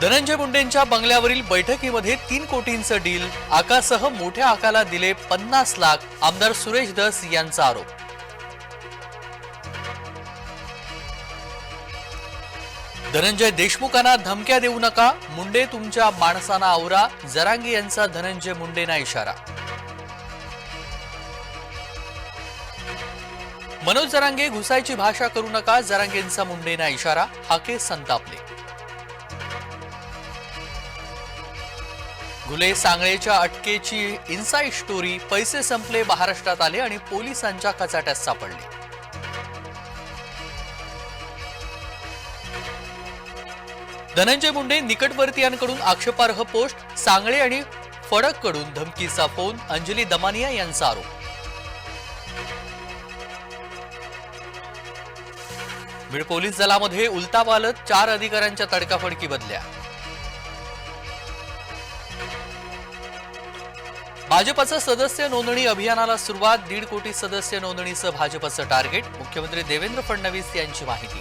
धनंजय मुंडेंच्या बंगल्यावरील बैठकीमध्ये तीन कोटींचं डील. आकासह मोठ्या आकाला दिले पन्नास लाख आमदार सुरेश दस यांचा आरोप. धनंजय देशमुखांना धमक्या देऊ नका मुंडे तुमच्या माणसांना आवरा जरांगी यांचा धनंजय मुंडेंना इशारा. मनोज जरांगे घुसायची भाषा करू नका जरांगेंचा मुंडेंना इशारा हाके संतापले. घुले सांगळेच्या अटकेची इन्साईड स्टोरी पैसे संपले महाराष्ट्रात आले आणि पोलिसांच्या कचाट्यात सापडले. धनंजय मुंडे निकटवर्तीयांकडून आक्षेपार्ह पोस्ट सांगळे आणि फडककडून धमकीचा फोन अंजली दमानिया यांचा आरोप. बीड पोलीस दलामध्ये उलतापालत चार अधिकाऱ्यांच्या तडकाफडकी बदल्या. भाजपचं सदस्य नोंदणी अभियानाला सुरुवात दीड कोटी सदस्य नोंदणीचं भाजपचं टार्गेट. मुख्यमंत्री देवेंद्र फडणवीस यांची माहिती.